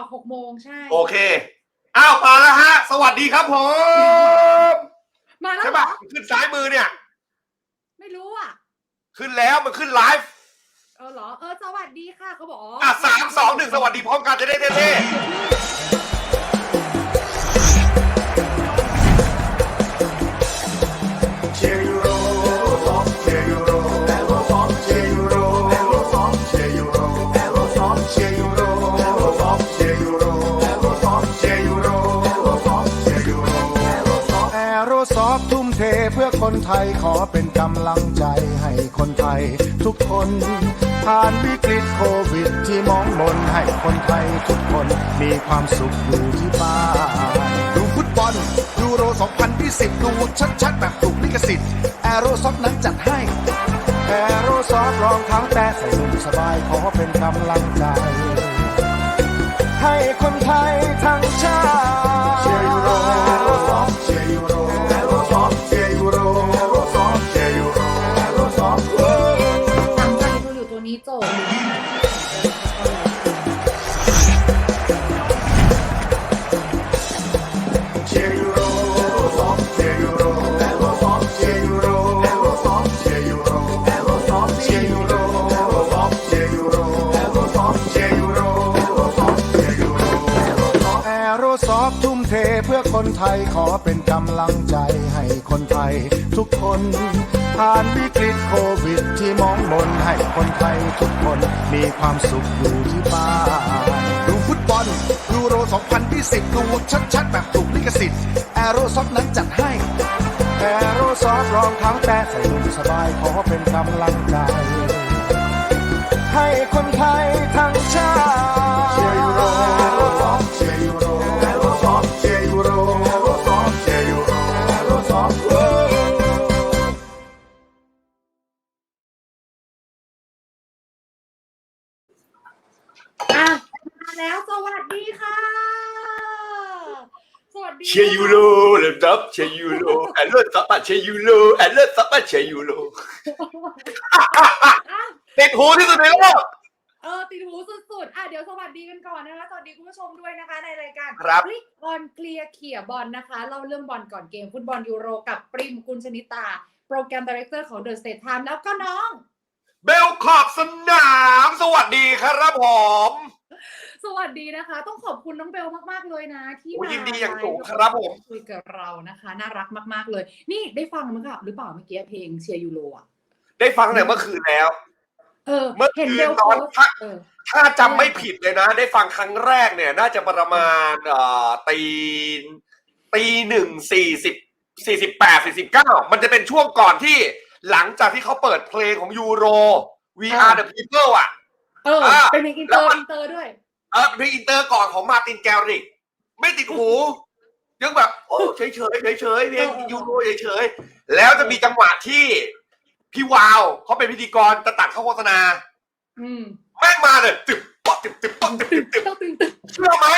อกหกโมงใช่ โอเค อ้าวมาแล้วฮะ สวัสดีครับผมมาแล้วใช่เหรปะอขึ้นซ้ายมือเนี่ย ไม่รู้อะ ขึ้นแล้วมันขึ้นไลฟ์เออเหรอ เออ สวัสดีค่ะเขาบอกอะสามสองหนึ่งสวัสดีพร้อมกันจะได้เท่ ไทยขอเป็นกำลังใจให้คนไทยทุกคน ผ่านวิกฤตโควิดที่มองมนให้คนไทยทุกคนมีความสุขอยู่ที่บ้านดูฟุตบอลยูโร 2020 ดูชัดๆ แบบถูกลิขสิทธิ์แอโรซอฟนั้นจัดให้แอโรซอฟรองเท้าแตะใส่สบายขอเป็นกำลังใจ ให้คนไทยทั้งชาติ ไทยขอเป็นกำลังใจให้คนไทยทุกคน ผ่านวิกฤตโควิดที่มองมนให้คนไทยทุกคนมีความสุขอยู่ที่บ้านดูฟุตบอลยูโร 2020 ดูชัดๆแบบถูกลิขสิทธิ์แอโรซอฟนั้นจัดให้แอโรซอฟรองเท้าแตะใส่นุ่มสบายขอเป็นกำลังใจ ให้คนไทยทั้งชาติ ค่ะ สวัสดีๆเชียร์ยูโรเลยครับเชียร์ยูโรแอนเลอร์ซับอะเชียร์ยูโรแอนเลอร์ซับอะเชียร์ยูโรอะติดหูที่สุดในโลกเออติดหูสุดๆ อะเดี๋ยวสวัสดีกันก่อนนะคะ สวัสดีคุณผู้ชมด้วยนะคะ ในรายการครับพลิกออนเคลียร์เขี่ยบอลนะคะ เล่าเรื่องบอลก่อนเกมฟุตบอลยูโรกับปริมกุลชนิตา โปรแกรมดีเรคเตอร์ของเดอะสเตทไทม์แล้วก็น้อง เบลขอบสนาม สวัสดีครับผม สวัสดีนะคะ ต้องขอบคุณน้องเบลมากๆเลยนะ ที่โอ้มายินดีอย่างสูงไลฟ์ครับผมคุยกับเรานะคะ น่ารักมากๆเลย นี่ได้ฟังมั้งคะหรือเปล่าเมื่อกี้เพลงเชียร์ยูโรอะได้ฟังแต่เมื่อคืนแล้ว เออเมื่อเห็นคืเบนลตอนโพสต์ถ้าเออถ้าจำไม่ผิดเลยนะ ได้ฟังครั้งแรกเนี่ย น่าจะประมาณเอ่อตีตีหนึ่งสี่สิบสี่สิบแปดสี่สิบเก้ามันจะเป็นช่วงก่อนที่หลังจากที่เขาเปิดเพลงของยูโร We อ่า Are the People อะ เอออ่าเป็นเพลงอินเตแล้อวร์มันอินเตอร์ด้วย เออเพลงอินเตอร์ก่อนของมาร์ตินแกริก ไม่ติดหูยังแบบโอ้เฉยเฉยเฉยเฉยๆเพลงเออเออยูโรเฉยเฉยๆแล้วจะมีจังหวะที่พี่วาวเขาเป็นพิธีกรจะตัดเข้าโฆษณา อืมแม่งมาเลยตึบป๊อกตึบตึบป๊อกตึบตึบตึบต้องตึงตึงเชื่อไหม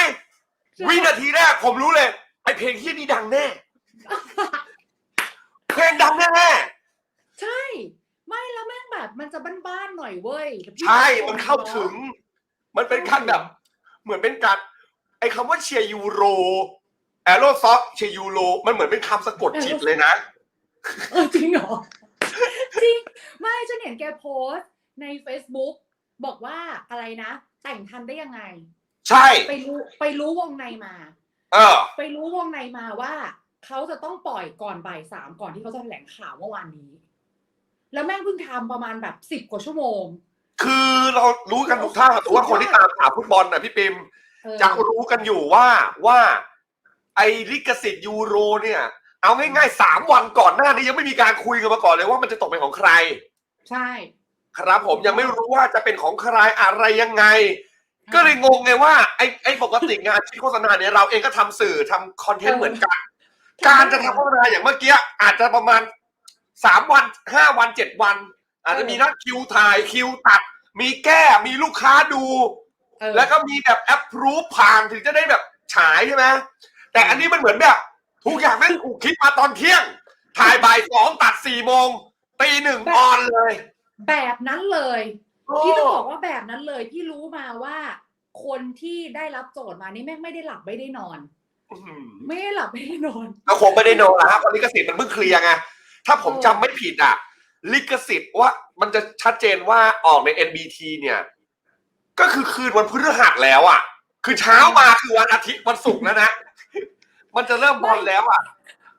วินาทีแรกผมรู้เลยไอเพลงที่นี่ดังแน่เพลงดังแน่ใช่ ไม่แล้วแม่ง แบบมันจะบ้านๆหน่อยเว้ยๆใช่มันเข้าถึง มันเป็นขั้นแบบ เหมือนเป็นการไอคำว่าเชียร์ยูโรแอโรซอฟเชียร์ยูโรมันเหมือนเป็นคำสะกดจิตเลยนะเออจริงเหรอ จริง ไม่ฉันเห็นแกโพสต์ใน Facebook บอกว่าอะไรนะ แต่งทันได้ยังไง ใช่ ไปรู้ไปรู้วงในมา เออ ไปรู้วงในมาว่า เขาจะต้องปล่อยก่อนบ่ายสามก่อนที่เขาจะแถลงข่าวเมื่อวานนี้ แล้วแม่งเพิ่งทำประมาณแบบสิบ10กว่าชั่วโมง คือเรารู้กันทุกท่านถือว่าคนที่ตามข่าวฟุตบอลน่ะพี่ปิมเออจะรู้กันอยู่ว่าว่า ไอลิขสิทธิ์ยูโรเนี่ย เอาง่ายๆสามวันก่อนหน้านี้ยังไม่มีการคุยกันมาก่อนเลยว่ามันจะตกเป็นของใคร ใช่ ครับผมยังไม่รู้ว่าจะเป็นของใครอะไรยังไง ก็เลยงงไงว่าไอ้ไอ้ปกติงานที่โฆษณาเนี่ยเราเองก็ทำสื่อทำคอนเทนต์เหมือนกัน การจะทำโฆษณาอย่างเมื่อกี้อาจจะประมาณ สามวันห้าวันเจ็ดวัน อาจจะมีนัดคิวถ่ายคิวตัด มีแก้มีลูกค้าดู เออ แล้วก็มีแบบแอปพรูฟผ่านถึงจะได้แบบฉายใช่ไหมแต่อันนี้มันเหมือนแบบทุกอย่างแม่งถูกคิดมาตอนเที่ยง ถ่ายบ่ายสองตัดสี่โมงตีหนึ่งออนเลยแบบนั้นเลย พี่ต้องบอกว่าแบบนั้นเลยพี่รู้มาว่า คนที่ได้รับโจทย์มานี่แม่งไม่ได้หลับไม่ได้นอน อื้อหือไม่ได้หลับไม่ได้นอนก็คงไม่ได้โนละฮะเพราะลิขสิทธิ์มันเพิ่งเคลียร์ไง ถ้าผมจำไม่ผิดอะ ลิขสิทธิ์ว่ามันจะชัดเจนว่าออกใน NBT เนี่ย ก็คือคืนวันพฤหัสแล้วอะ คือเช้ามาคือวันอาทิตย์วันศุกร์แล้วนะ มันจะเริ่มบอลแล้วอะ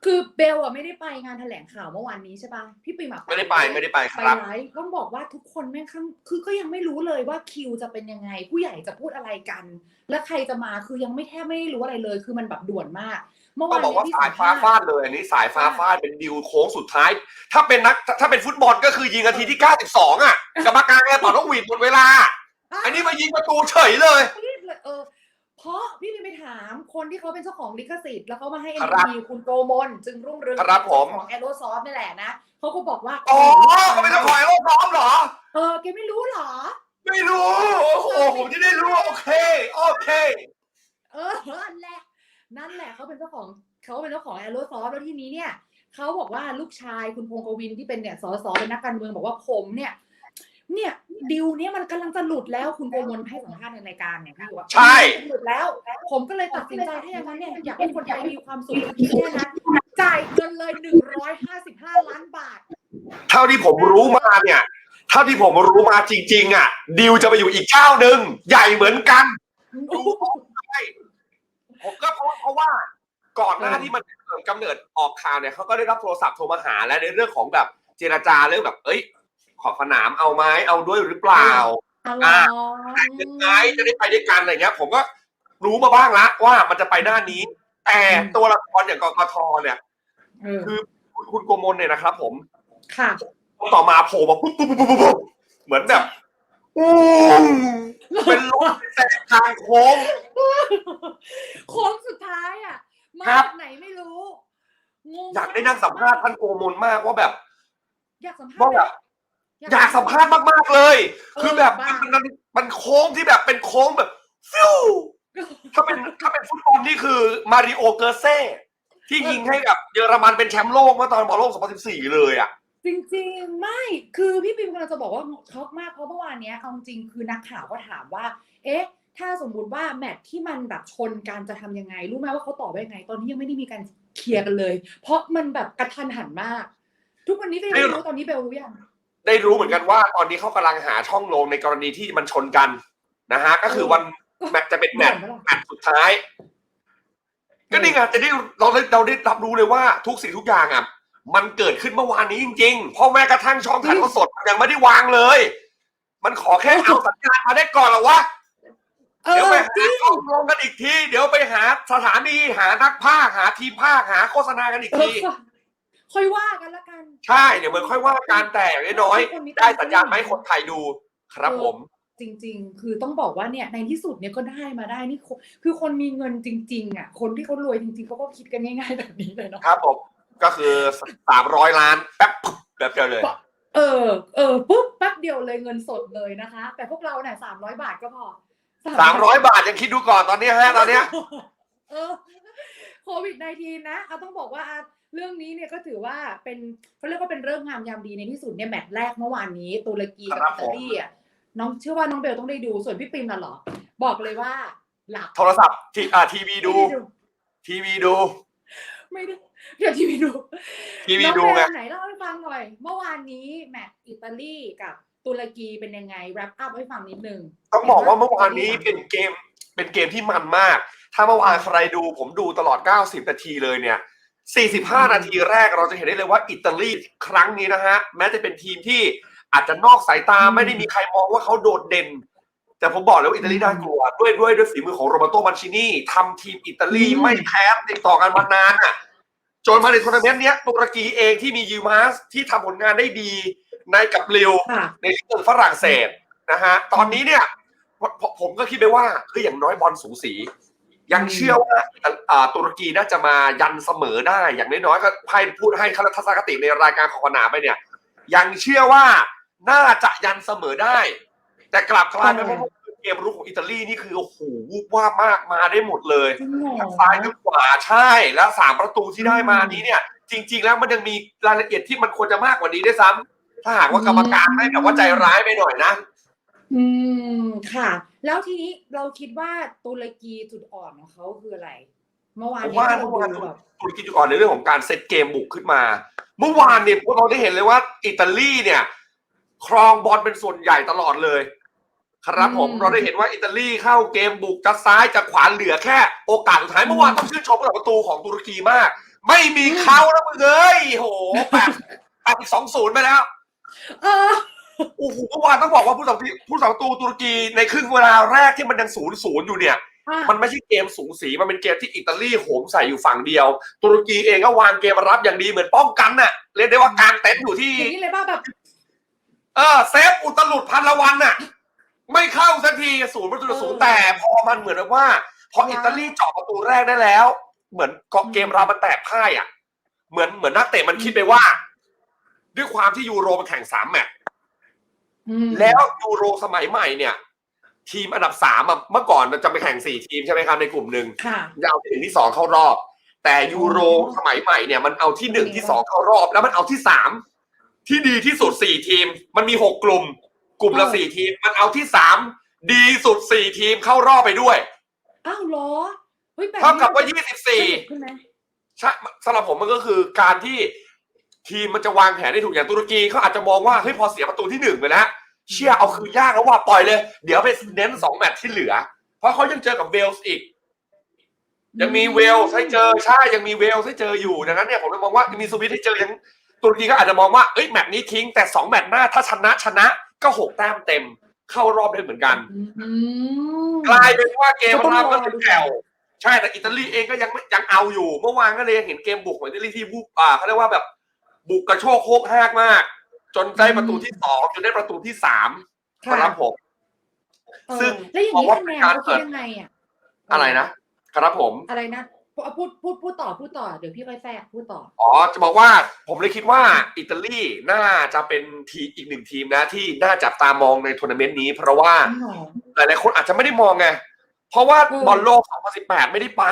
คือเบลอะไม่ได้ไปงานแถลงข่าวเมื่อวานนี้ใช่ปะพี่ปิ่มอะไม่ได้ไปไม่ได้ไปคไปรับ ไลฟ์ต้องบอกว่าทุกคนแม่งข้างคือก็ยังไม่รู้เลยว่าคิวจะเป็นยังไง ผู้ใหญ่จะพูดอะไรกัน และใครจะมาคือยังไม่แทบไม่รู้อะไรเลย คือมันแบบด่วนมาก เมื่อก็วานบอกว่านี้ที่สายฟ้าสัมภฟาษดณ์เลยอันนี้สายฟ้าฟาดเป็นดิวโค้งสุดท้าย ถ้าเป็นนักถ้าเป็นฟุตบอลก็คือยิงนาทีที่ 92 อะกรรมการเลยเป่าต้องหวีดหมดเวลา อันนี้มายิงประตูเฉยเลยรีบเลยเออ เพราะพี่มีไปถามคนที่เขาเป็นเจ้าของลิขสิทธิ์แล้วเขามาให้ครัเอ็บนคุณโกมลจึงรุ่งเรืองครับผม ของแอโรซอฟนี่แหละนะเขาก็บอกว่าอ๋อก็ไม่ต้องคอยโลกพร้อมเหรอ เออแกไม่รู้เหรอ ไม่รู้ โอ้โหผมจะได้รู้โอเคโอเค เออนั่นแหละนั่นแหละเขาเป็นเจ้าของเขาเป็นเจ้าของแอโรซอฟแล้วทีนี้เนี่ยเขาบอกว่าลูกชายคุณพงศ์กวินที่เป็นเนี่ยสสเป็นนักการเมืองบอกว่าผมเนี่ย เนี่ยดิวเนี่ยมันกำลังจะหลุดแล้วคุณโกมลให้สัมภาษณ์ในรายการเนี่ยพี่บอกว่าใช่มันหลุดแล้ว ผมก็เลยตัดสินใจถ้าอย่างนั้นเนี่ยอยากให้คนไทยมีความสุขคิดแค่นั้นจ่ายเงินเลยหนึ่งร้อยห้าสิบห้าล้านบาท เท่าที่ผมรู้มาเนี่ย เท่าที่ผมรู้มาจริง ๆ อะ ดิวจะไปอยู่อีกเจ้าหนึ่งใหญ่เหมือนกัน ผมก็เพราะเพราะว่าก่อนหน้าเออที่มันเกิดกำเนิดออกข่าวเนี่ยเขาก็ได้รับโทรศัพท์โทรมาหาและในเรื่องของแบบเจรจาเรื่องแบบ เอ้ย ขอบสนามเอาไหมเอาด้วยหรือเปล่าอะไรอะยังไงจะได้ไปด้วยกันอะไรเงี้ย ผมก็รู้มาบ้างละว่ามันจะไปด้านนี้ แต่ตัวละครอย่างกกทเนี่ย เออคือคุณคุณโกมลเนี่ยนะครับ ผมค่ะ ต่อมาโผล่มาปุ๊บปุ๊บปุ๊บปุ๊บปุ๊บเหมือนแบบอู้เป็นรถแสกทางโค้ง โค้งสุดท้ายอะ มาครับ จากไหนไม่รู้งงอยากได้นั่งสัมภาษณ์ท่านโกมลมากว่าแบบ อยากสัมภาษว่าณ์แบบ อยากสัมภาษณ์มากๆเลย คือแบบบ้ามันมันมันโค้งที่แบบเป็นโค้งแบบ ฟิวถ้าเป็นถ้าเป็นฟุตบอลนี่คือมาริโอเกอร์เซ่ที่ยิงให้กับเยอรมันเป็นแชมป์โลกเมื่อตอนบอลโลก 2014 เลยอะ จริงๆ ไม่ คือพี่ปิมกำลังจะบอกว่าช็อกมากเพราะเมื่อวานเนี้ยเอาจริงคือนักข่าวก็ถามว่า เอ๊ะ ถ้าสมมุติว่าแมตช์ที่มันแบบชนกันจะทำยังไง รู้ไหมว่าเขาตอบว่ายังไง ตอนนี้ยังไม่ได้มีการเคลียร์กันเลย เพราะมันแบบกระทันหันมาก ทุกวันนี้ก็ยังไม่รู้ตอนนี้เบลรู้ยัง ได้รู้เหมือนกันว่าตอนนี้เขากำลังหาช่องลงในกรณีที่มันชนกันนะฮะ ก็คือวันแมตช์จะเป็นแมตช์แมตช์สุดท้าย ก็นี่ไงจะได้เราได้เราได้รับรู้เลยว่าทุกสิ่งทุกอย่างอะ มันเกิดขึ้นเมื่อวานนี้จริงๆเพราะแม้กระทั่งช่องถ่ายทอดสดมันยังไม่ได้วางเลย มันขอแค่เอาสัญญาณมาได้ก่อนหรอวะ เอเดี๋ยวอไปจริหางช่องลงกันอีกที เดี๋ยวไปหาสถานีหานักภาคหาทีมภาคหาโฆษณากันอีกเอที อ ค่อยว่ากันละกันใช่เดี๋ยวมันค่อยว่าการแต่อย่างน้อยๆได้สัญญาณมาให้คนไทยดูครับผม จริง ๆ คือต้องบอกว่าเนี่ยในที่สุดเนี่ยก็ได้มาได้นี่คนคือคนมีเงินจริง ๆ อะ คนที่เขารวยจริงๆเขาก็คิดกันง่ายๆแบบนี้เลยเนาะครับผมก็คือสามร้อยล้านแป๊บแบบเดียวเลย เออ เออปุ๊บแป๊บเดียวเลยเงินสดเลยนะคะ แต่พวกเราเนี่ยสามร้อยบาทก็พอสามร้อยบาทยังคิดดูก่อนตอนนี้ฮะตอนเนี้ยเออโควิด -19 นะเอาต้องบอกว่าอะ เรื่องนี้เนี่ยก็ถือว่าเป็นเขาเรียกว่าเป็นเรื่องงามยามดีในที่สุดเนี่ยแมตช์แรกเมื่อวานนี้ตุรกีกับครัอิบตาลีอะน้องเชื่อว่าน้องเบลต้องได้ดูส่วนพี่ปิมน่ะเหรอ บอกเลยว่าหลับโทรศัพท์ทีอ่าทีวีดูไม่ไทีวีดู ไม่ได้เดี๋ยวทีวีดูทีวีน้องดูเบไงลไหนเล่าให้ฟังหน่อย เมื่อวานนี้แมตช์อิตาลีกับตุรกีเป็นยังไงแรปอัพให้ฟังนิดนึงต้องบอกว่าเมื่อวานนี้เป็นเกมเป็นเกมที่มันมาก ถ้าเมื่อวานใครดูผมดูตลอด 90 นาทีเลยเนี่ย 45 นาทีแรกเราจะเห็นได้เลยว่าอิตาลีครั้งนี้นะฮะ แม้จะเป็นทีมที่อาจจะนอกสายตาอืมไม่ได้มีใครมองว่าเขาโดดเด่น แต่ผมบอกเลยว่าอิตาลีน่ากลัว ด้วยด้วยด้วยฝีมือของโรเบร์โตมันชินีทำทีมอิตาลีอืมไม่แพ้ติดต่อกันมานานอะจนมาในทัวร์นาเมนต์เนี้ยตุรกีเองที่มียูมาสที่ทำผลงานได้ดีในกับลิวค่ะในเรื่องฝรั่งเศสนะฮะตอนนี้เนี่ยผมผมผมก็คิดไปว่าคืออย่างน้อยบอลสูสี ยังเชื่อว่าอ่าตุรกีน่าจะมายันเสมอได้อย่างน้อยๆก็ให้พูดให้คทัศนคติในรายการของขนาไปเนี่ย ยังเชื่อว่าน่าจะยันเสมอได้ แต่กลับกลายเป็นว่าเกมรุกของอิตาลีนี่คือโอ้โหวูบว่ามากมาได้หมดเลยจริงเหรอทั้งซ้ายทั้งขวาใช่แล้วสามประตูที่ได้มานี้เนี่ย จริง ๆ แล้วมันยังมีรายละเอียดที่มันควรจะมากกว่านี้ด้วยซ้ำถ้าหากว่ากรรมการไม่แบบว่าใจร้ายไปหน่อยนะ อืมค่ะ แล้วทีนี้เราคิดว่าตุรกีจุดอ่อนของเขาคืออะไร เมื่อวานผมนี้ว่าที่เราเมื่อวานดูแบบตุรกีจุดอ่อนในเรื่องของการเซตเกมบุกขึ้นมา เมื่อวานเนี่ยพวกเราได้เห็นเลยว่า อิตาลีเนี่ย ครองบอลเป็นส่วนใหญ่ตลอดเลย ครับผมเราได้เห็นว่าอิตาลีเข้าเกมบุกจะซ้ายจะขวาเหลือแค่ โอกาสสุดท้ายเมื่อวานต้องชื่นชมผู้รักประตูของตุรกีมาก ไม่มีเขาแล้วมึงเอ้ยโหแปดแปดสองศูนย์ไปแล้ว เออ โอ้โหเมื่อวานต้องบอกว่าผู้สัประตูผู้สัประตูตุรกีในครึ่งเวลาแรกที่มันยังศูนย์ศูนย์อยู่เนี่ยอะมันไม่ใช่เกมสูสีมันเป็นเกมที่อิตาลีโหมใส่อยู่ฝั่งเดียว ตุรกีเองก็วางเกมรับอย่างดีเหมือนป้องกันน่ะเรียกได้ว่ากางเต็นท์อยู่ที่อย่างนี้เลยป่ะแบบเออเซฟอุตลุดพันละวันน่ะ ไม่เข้าสักทีศูนย์ประตูต่อศูนย์แต่พอมันเหมือนกับว่าพออิตาลีเจาะประตูแรกได้แล้ว เหมือนเกาะเกมรามันแตกพ่ายอะ เหมือนเหมือนนักเตะมันคิดไปว่า ด้วยความที่ยูโรมันแข่งสามแมตช์อืม แล้วยูโรสมัยใหม่เนี่ย ทีมอันดับสามอะเมื่อก่อนมันจะไปแข่งสี่ทีมใช่ไหมครับในกลุ่มหนึ่งค่ะจะเอาที่หนึ่งที่สองเข้ารอบ แต่ยูโรอ๋อสมัยใหม่เนี่ยมันเอาที่หนึ่งที่สองเข้ารอบ แล้วมันเอาที่สามที่ดีที่สุดสี่ทีม มันมีหกกลุ่ม กลุ่มละสี่ทีม มันเอาที่สามดีสุดสี่ทีมเข้ารอบไปด้วยอ้าวเหรอเฮ้ยแบบเท่ากับว่านี้ยี่สิบสี่สนุกขึ้นไหมใช่สำหรับผมมันก็คือการที่ ทีมมันจะวางแผนได้ถูกอย่างตุรกีเขาอาจจะมองว่าเฮ้ยพอเสียประตูที่หนึ่งไปแล้วเชี่ยเอาคือยากแล้วว่าปล่อยเลย เดี๋ยวไปเน้นสองแมตช์ที่เหลือ เพราะเขายังเจอกับเวลส์อีก ยังมีเวลส์ให้เจอใช่ยังมีเวลส์ให้เจออยู่ดังนั้นเนี่ยผมเลยมองว่ายังมีสวิตให้เจอยังตุรกีก็อาจจะมองว่าเอ้ยแมตช์นี้ทิ้งแต่สองแมตช์หน้าถ้าชนะชนะก็หกแต้มเต็มเข้ารอบได้เหมือนกันอืมกลายเป็นว่าเกมก็ต้องรับก็รอเป็นดูแถวใช่แต่อิตาลีเองก็ยังไม่ยังเอาอยู่ เมื่อวานก็เลยเห็นเกมบุกของอิตาลีที่บุกอ่าเขาเรียกว่าแบบ บุกกระโชกโคกหากมาก จนได้ประตูที่สองจนได้ประตูที่สามค่ะครับผมเออซึ่งแล้วอย่างบอกนี้ว่าคะแนนเป็นการเขาคิดยังไงอะอะไรนะครับผมอะไรนะพูดพูดพูดต่อพูดต่อเดี๋ยวพี่ค่อยแทรกพูดต่ออ๋อจะบอกว่าผมเลยคิดว่าอิตาลีน่าจะเป็นทีมอีกหนึ่งทีมนะ ที่น่าจับตามองในทัวร์นาเมนต์นี้ เพราะว่าอ๋อหลายๆคนอาจจะไม่ได้มองไงเพราะว่าอืมบอลโลก 2018 ไม่ได้ไป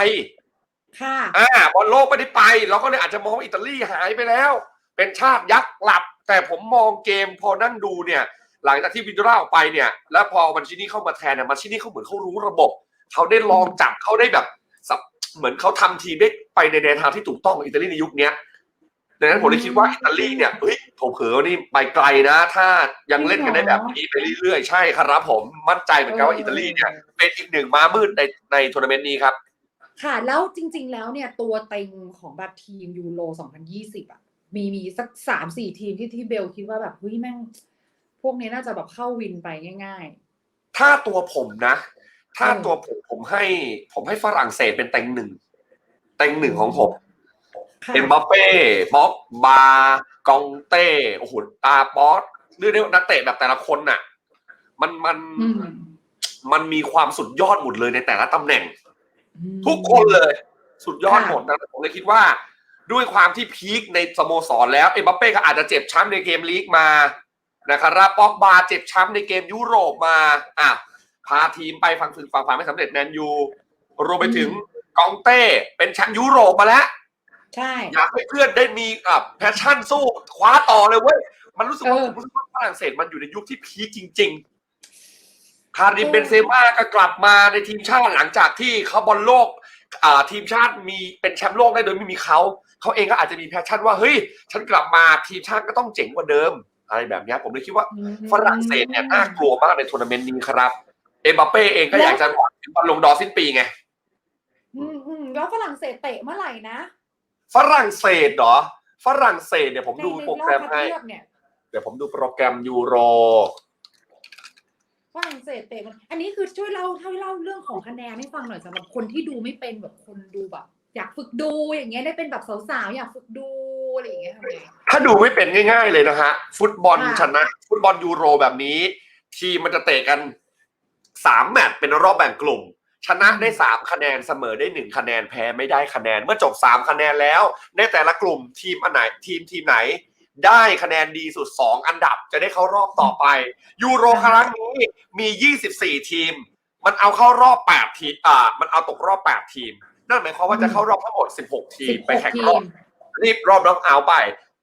ค่ะอ่าบอลโลกไม่ได้ไป เราก็เลยอาจจะมองว่าอิตาลีหายไปแล้ว เป็นชาติยักษ์หลับ แต่ผมมองเกมพอนั่งดูเนี่ย หลังจากที่วินโดราออกไปเนี่ย แล้วพอมันชินี่เข้ามาแทนเนี่ยมันชินี่เขาเหมือนเขารู้ระบบ เขาได้ลองจับเขาได้แบบสับเหมือนเขาทำทีมได้ไปในแนวทางที่ถูกต้องของอิตาลีในยุคเนี้ยดังนั้นผมเลยคิดว่าอิตาลีเนี่ยเฮ้ยผมเผลอนี่ไปไกลนะ ถ้ายังเล่นกันได้แบบนี้ไปเรื่อยๆใช่ครับผมมั่นใจเหมือนกันว่าอิตาลีเนี่ยเป็นอีกหนึ่งม้ามืดในในทัวร์นาเมนต์นี้ครับ ค่ะแล้วจริง ๆ แล้วเนี่ยตัวเต็งของแบบทีมยูโร 2020 อะ มีมีสักสามสี่ทีมที่ที่เบลคิดว่าแบบเฮ้ยแม่ง พวกนี้น่าจะแบบเข้าวินไปง่ายถ้าตัวผมนะ ถ้าเออตัวผมผมให้ ผมให้ฝรั่งเศสเป็นเต็งหนึ่งเต็งหนึ่งของผมๆค่ะเอ็มบัปเป้บ็อกบา กองเต้โอ้โหตาป๊อตเรียกได้ว่านักเตะแบบแต่ละคนน่ะ มันมันอืมมันมีความสุดยอดหมดเลยในแต่ละตำแหน่งอืมทุกคนเลย สุดยอดค่ะหมดนะผมเลยคิดว่า ด้วยความที่พีคในสโมสรแล้วเอ็มบัปเป้ก็อาจจะเจ็บช้ำในเกมลีกมานะครับป๊อกบาเจ็บช้ำในเกมยุโรปมาอะพาทีมไปฝั่งถึงฝั่งฝันไม่สำเร็จแมนยูรวมไปถึงกองเต้เป็นแชมป์ยุโรปมาแล้วใช่อยากให้เพื่อนได้มีอะแพชชั่นสู้คว้าต่อเลยเว้ยมันรู้สึกว่าเออผมรู้สึกว่าฝรั่งเศสมันอยู่ในยุคที่พีคจริง ๆ คาริมเบนเซม่าก็กลับมาในทีมชาติหลังจากที่เขาบอลโลกอ่าทีมชาติมีเป็นแชมป์โลกได้โดยไม่มีเขา เขาเองก็อาจจะมีแพชชั่นว่าเฮ้ย ฉันกลับมาทีมชาติก็ต้องเจ๋งกว่าเดิม อะไรแบบเนี้ยผมเลยคิดว่าอืมฝรั่งเศสเนี่ยน่ากลัวมากในทัวร์นาเมนต์นี้ครับ เอ็มบัปเป้เองก็อยากจะหวังถึงบอลลงดอร์สิ้นปีไงอืมอืมแล้วฝรั่งเศสเตะเมื่อไหร่นะ ฝรั่งเศสเหรอ ฝรั่งเศสเนี่ยผมในดูในโปรรแกอรบมคัดให้เลือกเนี่ยเดี๋ยวผมดูโปรแกรมยูโรฝรั่งเศสเตะมัน อันนี้คือช่วยเล่าช่วยเล่าเรื่องของคะแนนให้ฟังหน่อยสำหรับคนที่ดูไม่เป็นแบบคนดูแบบ อยากฝึกดูอย่างเงี้ยได้เป็นแบบสาวๆอยากฝึกดูอะไรอย่างเงี้ยทำไง ถ้าดูไม่เป็นง่าย ๆ เลยนะฮะ ฟุตบอลค่ะ ชนะ ฟุตบอลยูโรแบบนี้ ทีมมันจะเตะกันสามแมตช์เป็นรอบแบ่งกลุ่ม ชนะได้สามคะแนนเสมอได้หนึ่งคะแนนแพ้ไม่ได้คะแนน เมื่อจบสามคะแนนแล้ว ในแต่ละกลุ่มทีมอันไหนทีมทีมไหน ได้คะแนนดีสุดสองอันดับจะได้เข้ารอบต่อไป ยูโรครั้งนี้มี 24 ทีม มันเอาเข้ารอบ 8 ทีมอ่ามันเอาตกรอบ 8 ทีม นั่นหมายความว่าจะเข้ารอบทั้งหมด 16 ทีสิมบไปหกแข่งทีรอบมรีบรอบน็อกเอาท์ไป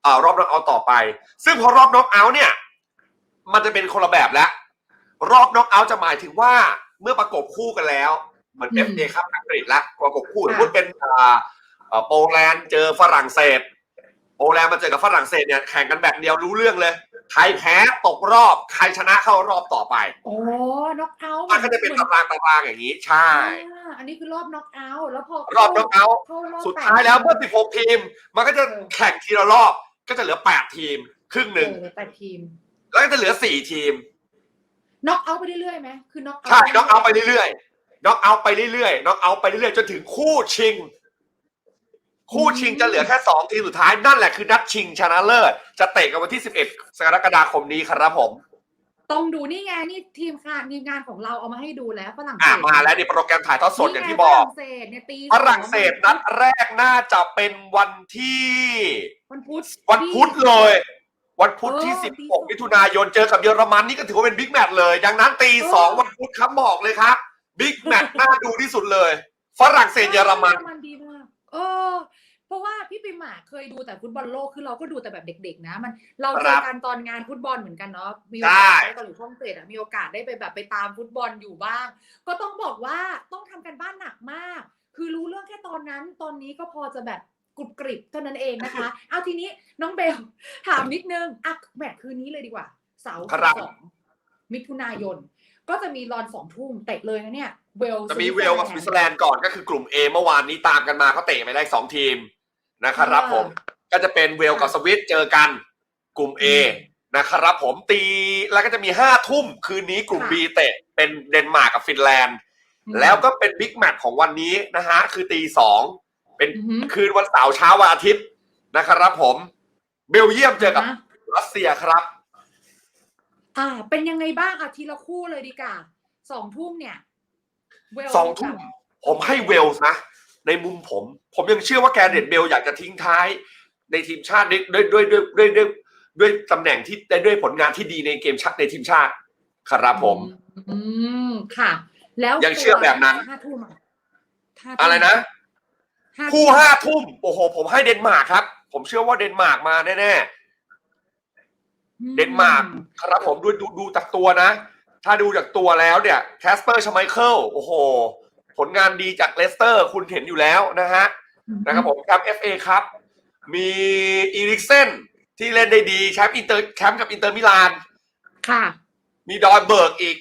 อ่ารอบน็อกเอาท์ต่อไป ซึ่งพอรอบน็อกเอาท์เนี่ย มันจะเป็นคนละแบบแล้วรอบน็อกเอาท์จะหมายถึงว่าเมื่อประกบคู่กันแล้ว เหมือนอืเอมฟเอครับอังกฤษละประกบคู่ค่ะสมมติเป็นอ่าเอ่อโปแลนด์เจอฝรั่งเศส โปแลนด์มาเจอกับฝรั่งเศสเนี่ยแข่งกันแบบเดียวรู้เรื่องเลยใครแพ้ตกรอบใครชนะเข้ารอบต่อไป โอ้น็อกเอาท์มันก็จะเป็นตารางตารางอย่างนี้ ใช่อ่าอันนี้คือรอบน็อกเอาท์แล้วพอรอบน็อกเอาท์เข้ารอบสุดท้ายแล้วปเมื่อ 16 ทีม มันก็จะแข่งทีละรอบก็จะเหลือ 8 ทีม ครึ่งหนึ่งเออแปดทีม แล้วก็จะเหลือ 4 ทีมน็อกเอาท์ไปเรื่อยๆไหมคือน็อกเอาท์ใช่น็อกเอาท์ไปเรื่อยๆน็อกเอาท์ไปเรื่อยๆน็อกเอาท์ไปเรื่อยๆจนถึงคู่ชิง คู่ชิงจะเหลือแค่ 2 ทีมสุดท้ายนั่นแหละคือนัดชิงชนะเลิศ จะเตะกันวันที่ 11กรกฎาคมนี้ครับผม ต้องดูนี่ไงนี่ทีมค่ะทีมงานของเราเอามาให้ดูแล้วฝรั่งเศอะสมาแล้วในโปรแกรมถ่ายทอดสดอย่างที่บฝอกรั่งเศสเนี่ยตีฝรั่งเศสนัดแรกน่าจะเป็นวันที่ วันพุธ วันพุธเลย วันพุธที่ เออตี16 มิถุนายนเจอกับเยอรมันนี่ก็ถือว่าเป็นบิ๊กแมตช์เลย ดังนั้นตีสองวันพุธครับบอกเลยครับบิ๊กแมตช์น่าดูที่สุดเลย ฝรั่งเศสเยอรมัน เยอรมันดีมากเออ เพราะว่าพี่ปิมอะเคยดูแต่ฟุตบอลโลกคือเราก็ดูแต่แบบเด็ก ๆ นะ มันเราเจครัอบกันตอนงานฟุตบอลเหมือนกันเนาะมีโอใช่กาสได้ตอนอยู่ช่องเจ็ดอะมีโอกาสได้ไปแบบไปตามฟุตบอลอยู่บ้าง ก็ต้องบอกว่าต้องทำกันบ้านหนักมาก คือรู้เรื่องแค่ตอนนั้น ตอนนี้ก็พอจะแบบกรุบกริบเท่านั้นเองนะคะ เอาทีนี้น้องเบลถามนิดนึงอะแมตช์คืนนี้เลยดีกว่า เสาร์ครับสองมิถุนายน ก็จะมีรอนสองทุ่มเตะเลยนะเนี่ย เวลจะมีเวลกับสวิตเซอร์แลนด์ก่อนก็คือกลุ่ม A เมื่อวานนี้ตามกันมาเขาเตะไปได้สองทีม นะครับผมก็จะเป็นเวลกับสวิตเจอกันกลุ่ม A นะครับผมตีแล้วก็จะมีห้าทุ่มคืนนี้กลุ่ม B เตะเป็นเดนมาร์กกับฟินแลนด์ แล้วก็เป็นบิ๊กแมตช์ของวันนี้นะฮะคือตีสองเป็นอือหือคืนวันเสาร์เช้าวันอาทิตย์นะครับผม เบลเยียมเจอกับนะรัสเซียครับ อ่า เป็นยังไงบ้างอะทีละคู่เลยดีกว่าสองทุ่มเนี่ยเวลสองทุ่มผมให้เวลส์นะ ในมุมผม ผมยังเชื่อว่าแกเรตเบลอยากจะทิ้งท้ายในทีมชาติด้วยด้วยด้วยด้วยด้วยด้วยด้วยตำแหน่งที่ได้ด้วยผลงานที่ดีในเกมชาติในทีมชาติครับผม อืมค่ะ แล้วยังเชื่อแบบนั้นห้าทุ่มอะห้าทุ่มอะไรนะห้าคู่ทุ่มห้าทุ่มโอ้โห ผมให้เดนมาร์กครับ ผมเชื่อว่าเดนมาร์กมาแน่อืๆเดนมาร์กครับผมดูดูดูจากตัวนะ ถ้าดูจากตัวแล้วเนี่ยแคสเปอร์ชไมเคิลโอ้โห ผลงานดีจากเลสเตอร์ คุณเห็นอยู่แล้วนะฮะนะครับผมแชมป์ FA ครับ มีอีริกเซนที่เล่นได้ดีแชมป์อินเตอร์แชมป์กับอินเตอร์มิลาน ค่ะ มีดอยเบิร์กอีก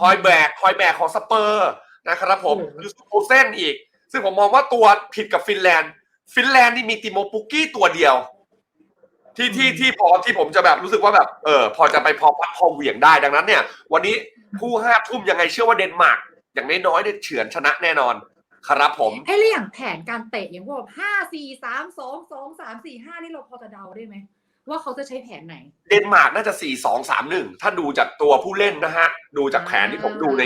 ฮอยแบกฮอยแบกของสเปอร์นะครับผมโอ้โหยูสโคเซนอีก ซึ่งผมมองว่าตัวผิดกับฟินแลนด์ ฟินแลนด์นี่มีติโมปุกกี้ตัวเดียว ที่ที่ที่พอที่ผมจะแบบรู้สึกว่าแบบเออพอจะไปพอพัดพอเหวี่ยงได้ดังนั้นเนี่ย วันนี้คู่ห้าทุ่มยังไงเชื่อว่าเดนมาร์ก อย่างน้อยๆเนี่ยเฉือนชนะแน่นอน ครับผมไอ้เรื่องแผนการเตะอย่างพวกห้าสี่สามสองสองสามสี่ห้านี่เราพอจะเดาได้ไหมว่าเขาจะใช้แผนไหน เดนมาร์กน่าจะ4 2 3 1ถ้าดูจากตัวผู้เล่นนะฮะ ดูจากแผนที่ผมดูใน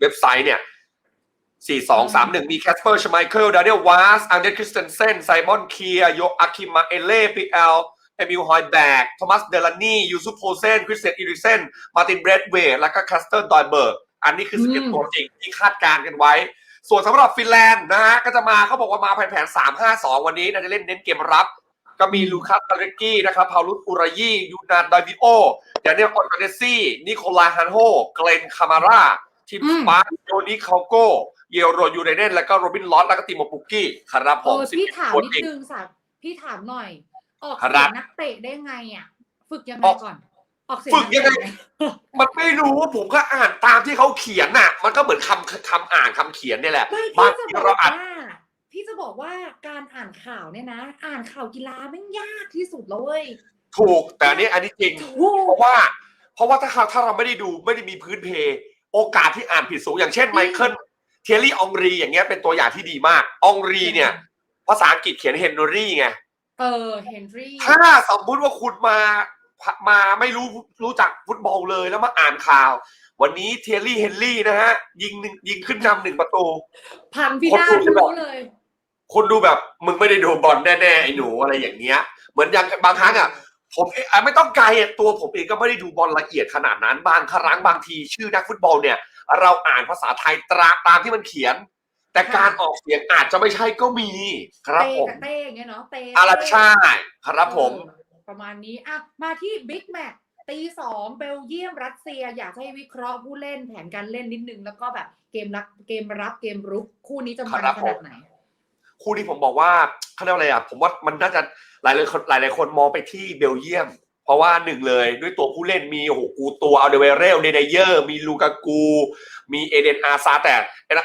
เว็บไซต์เนี่ย4 2 3 1มีแคสเปอร์ชไมเคิลดานิเอลวาสอังเดรคริสเตนเซนไซมอนเคียโยอาคิมาเอเล่ปีเอลเอมิลฮอยแบกโทมัสเดลานียูซุปโพเซนคริสเตียนอิริเซนมาตินเบรดเวย์แล้วก็คัสเตอร์ดอยเบิร์ก อันนี้คืออืม11ตัวจริงที่คาดการณ์กันไว้ ส่วนสำหรับฟินแลนด์นะฮะก็จะมาเขาบอกว่ามาแผนแผน3 5 2วันนี้น่าจะเล่นเน้นเกมรับ ก็มีลูคัสตาเรกกี้นะครับพาลุสอุรายียูนานดาวิโอเดนเนลออนเดซี่นิโคลาฮันโฮเกลนคามาร่าทีมอืสมปาร์โยนิคาโกเยโรยูไนเนนแล้วก็โรบินลอสแล้วก็ติโมปุกกี้ครับผเอมอสิบพี่เอ็ดถามคนนิดเองนึงสักพี่ถามหน่อย ออกครัเสียบงนักเตะได้ไงอะ ฝึกยังไงออกก่อน ออกเสียงฝึกยังไงนัเตะหมันไม่รู้ผมก็อ่านตามที่เขาเขียนน่ะ มันก็เหมือนคำคำอ่านคำเขียนเนี่ยแหละไม่บางพี่ทีจะบเราอกอ่าน ว่าพี่จะบอกว่าการอ่านข่าวเนี่ยนะ อ่านข่าวกีฬาไม่งยากที่สุดแล้วเว้ยถูก แต่อันนี้อันนี้จริงโอ้เพราะว่า เพราะว่าถ้าเราถ้าเราไม่ได้ดูไม่ได้มีพื้นเพ โอกาสที่อ่านผิดสูง อย่างเช่นไมเคิลเทยรี่องรีอย่างเงี้ยเป็นตัวอย่างที่ดีมากองรีเนี่ย ภาษาอังกฤษเขียนเฮนรี่ไง เออเฮนรี่ถ้าสมมุติว่าคุณมา มาไม่รู้รู้จักฟุตบอลเลยแล้วมาอ่านข่าว วันนี้เทยรี่เฮนรี่นะฮะ ยิงหนึ่งยิงขึ้นนำหนึ่งประตูพังพินาศคนดูแบบรู้เลย คนดูแบบมึงไม่ได้ดูบอลแน่ๆไอ้หนูอะไรอย่างเงี้ย เหมือนอย่างบางครั้งอะผมเองอะไม่ต้องไกลอะตัวผมเองก็ไม่ได้ดูบอลละเอียดขนาดนั้นบางครั้งบางทีชื่อนักฟุตบอลเนี่ย เราอ่านภาษาไทยตราตามที่มันเขียน แต่การออกเสียงอาจจะไม่ใช่ก็มี ครับเตผมกับเต้อย่างเงี้ยเนาะเตอะไรเต้ใช่ครับผมเออ ประมาณนี้อะมาที่บิ๊กแมตช์ตีสองเบลเยียมรัสเซีย อยากให้วิเคราะห์ผู้เล่นแผนการเล่นนิดนึง แล้วก็แบบเกมรับเกมรับเกมรุกคู่นี้จะมันครับขผมนาดไหน คู่ที่ผมบอกว่าเขาเรียกว่าอะไรอะผมว่ามันน่าจะหลายหลายคนหลายหลายคนมองไปที่เบลเยียม เพราะว่าหนึ่งเลยด้วยตัวผู้เล่นมีโอ้โหกูตัวเอาเดเวเรลเนเดเยอร์มีลูกากู มีเอเดนอาซาแต่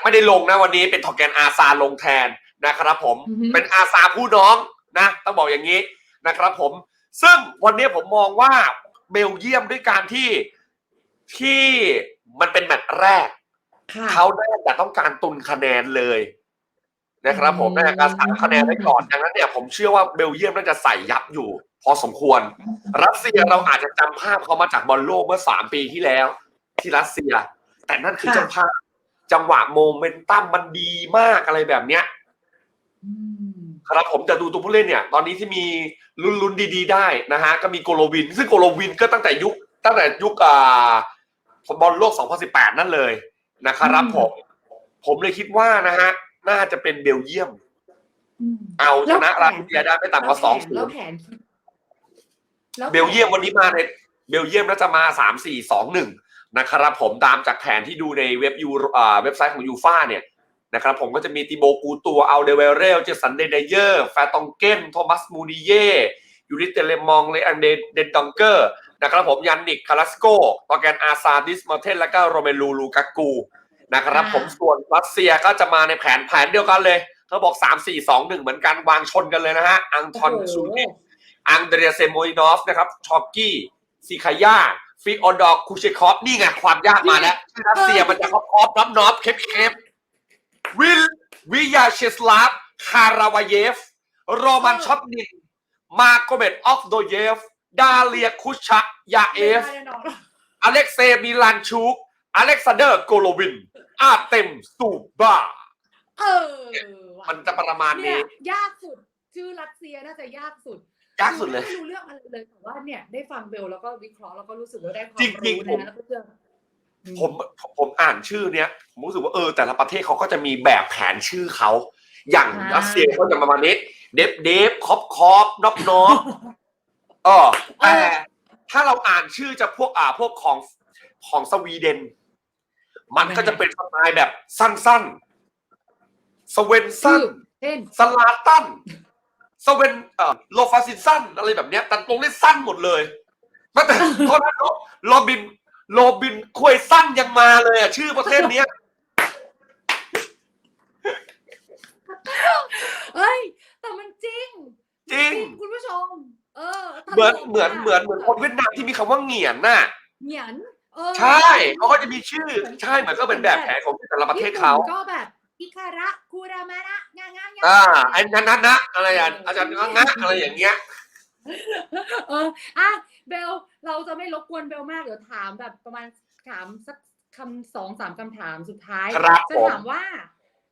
ไม่ได้ลงนะวันนี้เป็นทอร์แกนอาซาลงแทนนะครับผมอือฮึเป็นอาซาผู้น้องนะ ต้องบอกอย่างนี้นะครับผม ซึ่งวันนี้ผมมองว่าเบลเยียมด้วยการที่ที่มันเป็นแมตช์แรกค่ะเขาน่าจะต้องการตุนคะแนนเลยนะครับผมอืมน่าจะการสั่งคะแนนไว้ก่อนดังนั้นเนี่ยผมเชื่อว่าเบลเยียมน่าจะใส่ยับอยู่ พอสมควร รัสเซียเราอาจจะจำภาพเขามาจากบอลโลกเมื่อสามปีที่แล้ว ที่รัสเซีย แต่นั่นคือค่ะเจ้าภาพจังหวะโมเมนตัมมันดีมากอะไรแบบเนี้ยอืม ครับผมจะดูตัวผู้เล่นเนี่ย ตอนนี้ที่มีลุ้นลุ้นๆดีๆ ได้นะฮะก็มีโกโลวิน ซึ่งโกโลวินก็ตั้งแต่ยุคตั้งแต่ยุคอ่าบอลโลก 2018 นั่นเลยนะครับผม ผมเลยคิดว่านะฮะน่าจะเป็นเบลเยียมอืมเอาชนะแล้วรัแผสเซียได้ไม่ต่ำกว่าสองศูแล้วนย์แผนแล้วแผนเบลเยียมวันนี้มาในเบลเยียมน่าจะมาสามสี่สองหนึ่งนะครับผมตามจากแผนที่ดูในเว็บยูอ่าเว็บไซต์ของยูฟ่าเนี่ย นะครับผมก็จะมีติโบกูตัวเอาเดเวเรลเจสันเดเดเยอร์แฟตองเกนโทมัสมูนิเย่ยูริเตเลมองเลอันเดเดนดองเกอร์นะครับผมยันนิกคาราสโกตอแกนอาซาดิสมอเทนและก็โรเมลูลูกากูนะครับผมส่วนรัสเซียก็จะมาในแผนแผนเดียวกันเลยเขาบอก 3 4 2 1 เหมือนกันวางชนกันเลยนะฮะ อังทอนโอ้โหซูเนตอังเดรียเซโมอินอฟนะครับชอกกี้ซิคายาฟิออดอร์คูเชคอฟนี่ไงความยากมาแล้วที่รัสเซียมันจะครอบครอบน้อมน้อมเคปเคป วิลวิยาเชสลาฟคาราวาเยฟ โรมันชอปนิน มาโกเมตออฟโดเยฟ ดาเลียคุชะยาเอฟไม่ได้แน่นอนอเล็กเซย์มิลันชูก อเล็กซานเดอร์โกโลวิน อาเต็มสูบาเออว่ะมันจะประมาณเนี่นี้ยยากสุด ชื่อรัสเซียน่าจะยากสุดยากสุดเลยไม่รู้เรื่องอะไรเลยแต่ว่าเนี่ยได้ฟังเบลแล้วก็วิเคราะห์แล้วก็รู้สึกว่าได้ความจริงรู้ๆผมนะแล้วก็เรื่องอื ผมผมอ่านชื่อเนี้ยผมรู้สึกว่าเออแต่ละประเทศเขาก็จะมีแบบแผนชื่อเขา อย่างรัสเซียเขาจะประมาณนี้เดฟเดฟคอปคอปนอบนอบเออแต่ถ้าเราอ่านชื่อจะพวกอ่าพวกของของสวีเดน มันก็จะเป็นสไตล์แบบสั้นๆสเวนสั้นเช่นสลาตันสเวนเอ่อโลฟาซินสั้นอะไรแบบเนี้ยแต่ตรงนี้สั้นหมดเลยตั้งแต่โทษนะโรบิน โรบินควยสั้นยังมาเลยอะ ชื่อประเทศเนี้ยเฮ้ย แต่มันจริงจริง คุณผู้ชม เออตลกเหมือนเหมือนะเหมือนเหมือนคนเวียดนามที่มีคำว่าเหงียนน่ะ เหงียนเออใช่เขาก็จะมีชื่อ ใช่เหมือนก็เป็นแบบแผนของแต่ละประเทศเขาญี่ปุ่นก็แบบอิคาระคูรามะระงางางา อ่าไอ้นั้นนะอะไรอะอาจารย์งะอะไรอย่างเงี้ย เอออะเบลเราจะไม่รบกวนเบลมากเดี๋ยวถามแบบประมาณถามสักคำสองสามคำถามสุดท้ายครับจะผมถามว่า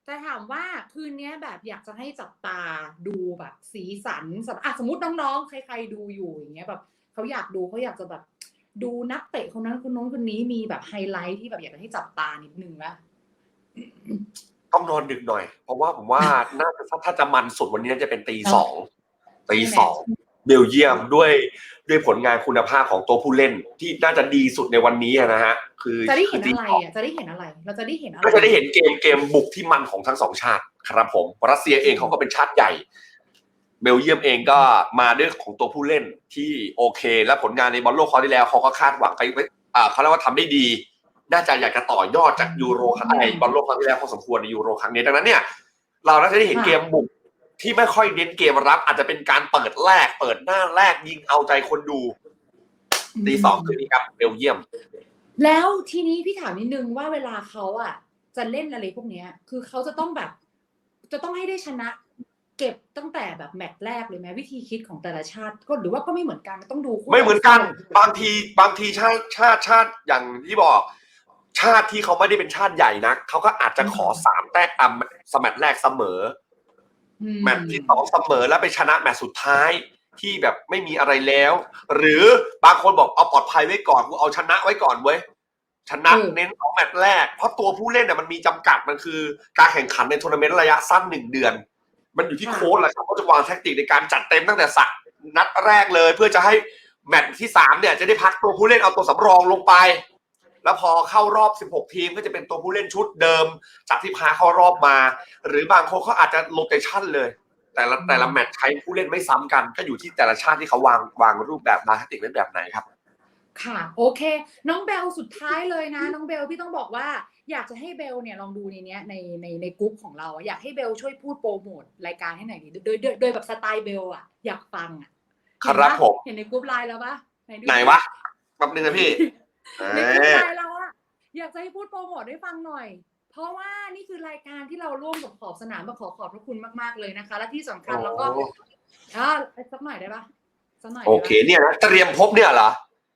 จะถามว่าคืนนี้แบบอยากจะให้จับตาดูแบบ สีสันสำอะสมมติน้องๆ ใครๆดูอยู่อย่างเงี้ยแบบเขาอยากดูเขาอยากจะแบบ ดูนักเตะคนนั้นคนโน้นคนนี้มีแบบไฮไลท์ที่แบบอยากจะให้จับตานิดนึงละต้องนอนดึกหน่อย เพราะว่าผมว่าน่าจะถ้าจะมันสุดวันนี้น่าจะเป็นตีสองตีสอง เบลเยียมด้วยด้วยผลงานคุณภาพของตัวผู้เล่นที่น่าจะดีสุดในวันนี้อะนะฮะ คือจะได้เห็นคือะไรตีสงอะจะได้เห็นอะไร เราจะได้เห็นอะไรก็จะได้เห็นเกมเกมบุกที่มันของทั้งสองชาติครับผมรัสเซียเองเขาก็เป็นชาติใหญ่ เบลเยียมเองก็มาด้วยของตัวผู้เล่นที่โอเค และผลงานในบอลโลกคราวที่แล้วเขาก็คาดหวังไปไว้อ่าเขาเรียกว่าทำได้ดี น่าจะอยากจะต่อยอดจากยูโรครั้งในบอลโลกครั้งที่แล้วพอสมควรในยูโรครั้งนี้ดังนั้นเนี่ย เราน่าจะได้เห็นเกมบุก ที่ไม่ค่อยเน้นเกมรับ อาจจะเป็นการเปิดแรก เปิดหน้าแรกยิงเอาใจคนดูตีสองคืนนี้ครับเบลเยียม แล้วทีนี้พี่ถามนิดนึงว่าเวลาเขาอะ จะเล่นอะไรพวกเนี้ย คือเขาจะต้องแบบ จะต้องให้ได้ชนะ เก็บตั้งแต่แบบแมตช์แรกเลยไหมวิธีคิดของแต่ละชาติ ก็หรือว่าก็ไม่เหมือนกันต้องดูคู่ไม่เหมือนกันต่อสู้บางทีบางทีชาติชาติชาติอย่างที่บอก ชาติที่เขาไม่ได้เป็นชาติใหญ่นักเขาก็อาจจะขอสามแต้มอะสมัตช์แรกเสมออื แมตช์ที่สองเสมอแล้วไปชนะแมตช์สุดท้ายที่แบบไม่มีอะไรแล้ว หรือบางคนบอกเอาปลอดภัยไว้ก่อนกูเอาชนะไว้ก่อนเว้ยชนะเน้นเอาแมตช์แรก เพราะตัวผู้เล่นเนี่ยมันมีจำกัดมันคือการแข่งขันในทัวร์นาเมนต์ระยะสั้นหนึ่งเดือน มันอยู่ที่โค้ชแหละครับเขาจะวางแทคติกในการจัดเต็มตั้งแต่สักนัดแรกเลย เพื่อจะให้แมตช์ที่สามเนี่ยจะได้พักตัวผู้เล่นเอาตัวสำรองลงไป แล้วพอเข้ารอบ 16 ทีมก็จะเป็นตัวผู้เล่นชุดเดิม จากที่พาเข้ารอบมา หรือบางคนเขาอาจจะโลเตชันเลย แต่ละแต่ละแมตช์ใช้ผู้เล่นไม่ซ้ำกัน ก็อยู่ที่แต่ละชาติที่เขาวางวางรูปแบบมาแทคติกเล่นแบบไหนครับ ค่ะ โอเค น้องเบลสุดท้ายเลยนะ น้องเบลพี่ต้องบอกว่าอยากจะให้เบลเนี่ยลองดูในเนี้ยในในในกรุ๊ปของเราอะอยากให้เบลช่วยพูดโปรโมทรายการให้หน่อยดิโดยโดยโดยแบบสไตล์เบลอะอยากฟังอะครับเห็นปะผมเห็นในกรุ๊ปไลน์แล้วปะดูไหนวะแป๊บนึงนะพี่ ในกรุ๊ปเอ๊ะไลน์เราอะอยากจะให้พูดโปรโมทให้ฟังหน่อย เพราะว่านี่คือรายการที่เราร่วมกับขอบสนามมาขอขอบพระคุณมาก ๆเลยนะคะ และที่สำคัญแล้วก็โอ้อ่าสักหน่อยได้ปะสักหน่อยโอได้ปะ เคเนี่ยนะเตรียมพบเนี่ยเหรอ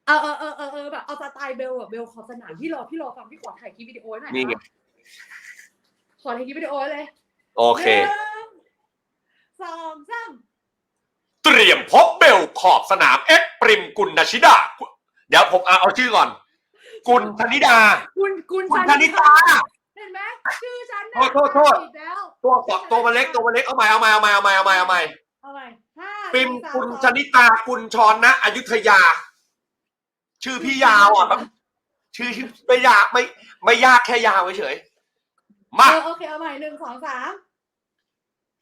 เออเออเออเออเออแบบเอาสไตล์เบลอะเบลขอบสนามพี่รอพี่รอฟังพี่ขอถ่ายคลิปวิดีโอไว้หน่อยนี่ไง นะขอถ่ายคลิปวิดีโอไว้เลยโอเค หนึ่งสองสามเตรียมพบเบลขอบสนามเอ็กปริมกุลนชิดา เดี๋ยวผมเอาเอาชื่อก่อน กุลธนิดา คุณคุณกุลชัธนิตา เห็นไหมชื่อฉันโทษโทษโทษ ผิดแล้วตัวตัวมันเล็กตัวมันเล็กเอาใหม่เอาใหม่เอาใหม่เอาใหม่เอาใหม่เอาใหม่เอาใหม่ห้าปริมสี่สากุลสองชนิตากุลชรนะอยุธยา ชื่อพี่ยาวอะแบบชื่อชื่อไม่ยากไม่ไม่ยากแค่ยาวเฉยๆมาเออโอเคเอาใหม่หนึ่งสองสาม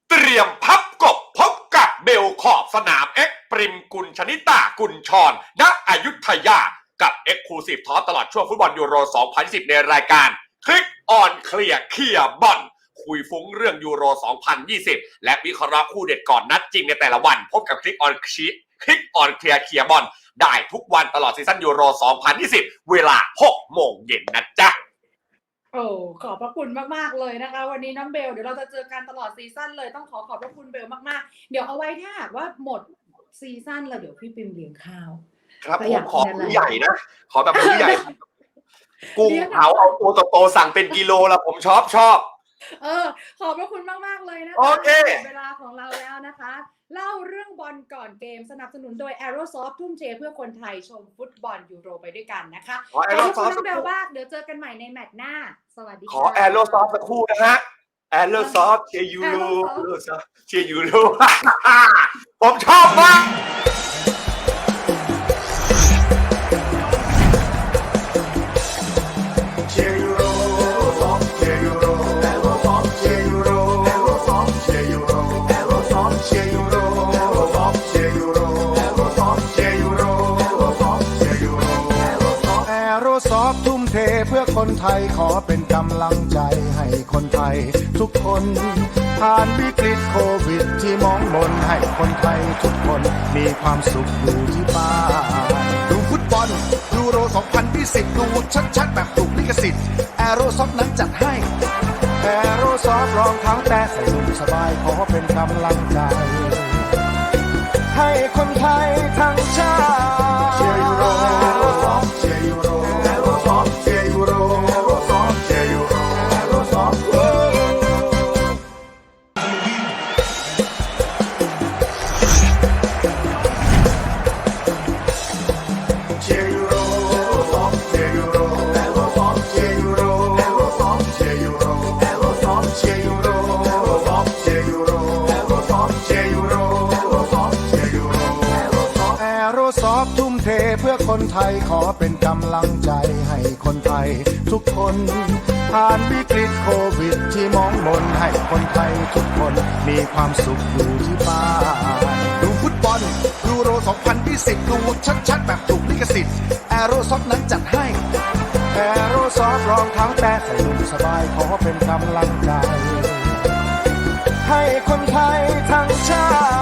เตรียมพับกบพบกับ เบลขอบสนามเอ็กปริมกุลชนิตากุลชรณอยุธยากับเอ็กซ์คลูซีฟทอตลอดช่วงฟุตบอลยูโร 2010 ในรายการ คลิกออนเคลียร์เคลียร์บอลคุยฟุ้งเรื่องยูโร 2020 และวิเคราะห์คู่เด็ดก่อนนัดจริงในแต่ละวัน พบกับคลิกออนชีคลิกออนเคลียร์เคลียร์บอลได้ทุกวันตลอดซีซั่นยูโร 2020 เวลา 6 โมงเย็นนะจ๊ะ โอ้ขอบพระคุณมาก ๆ เลยนะคะ วันนี้น้องเบล เดี๋ยวเราจะเจอกันตลอดซีซั่นเลยต้องขอขอบพระคุณเบลมากๆ เดี๋ยวเอาไว้ถ้าหากว่าหมดซีซั่นแล้วเดี๋ยวพี่ปิมเลี้ยงข้าว ครับก็ผอยามกขอกินอะไรผู้ใหญ่นะ ขอแบบผู้ใหญ่ กุ้งเลี้ยงเผาเอาตัวโตๆสั่งเป็นกิโลละผมชอบชอบ เออ ขอบพระคุณมาก ๆ เลยนะคะโอเคหมดเวลาของเราแล้วนะคะ เล่าเรื่องบอลก่อนเกมสนับสนุนโดย Aerosoft ทุ่มเทเพื่อคนไทยชมฟุตบอลยูโรไปด้วยกันนะคะขอขแออบโรพระซคุอณฟน้องเบลมากเดี๋ยวเจอกันใหม่ในแมตช์หน้า สวัสดีขอค่ะแอโรซอฟสักครู่นะฮะแอโรซอฟเชียร์ยูโร Aerosoft เชียร์ยูโรผมชอบมาก คนไทยขอเป็นกำลังใจให้คนไทย ทุกคนผ่านวิกฤตโควิดที่มองมนให้คนไทยทุกคนมีความสุขอยู่ที่บ้านดูฟุตบอลยูโร 2020 ดูชัดๆแบบถูกลิขสิทธิ์แอโรซอฟนั้นจัดให้แอโรซอฟรองเท้าแต่ใส่นุ่มสบายขอเป็นกำลังใจ ให้คนไทยทั้งชาติ คนไทยขอเป็นกำลังใจให้คนไทยทุกคน ผ่านวิกฤตโควิดที่มองมนให้คนไทยทุกคนมีความสุขอยู่ที่บ้านดูฟุตบอลยูโร 2020 ดูชัดๆ แบบถูกลิขสิทธิ์แอโรซอฟนั้นจัดให้แอโรซอฟรองเท้าแตะใส่ลุ่มสบายขอเป็นกำลังใจ ให้คนไทยทั้งชาติ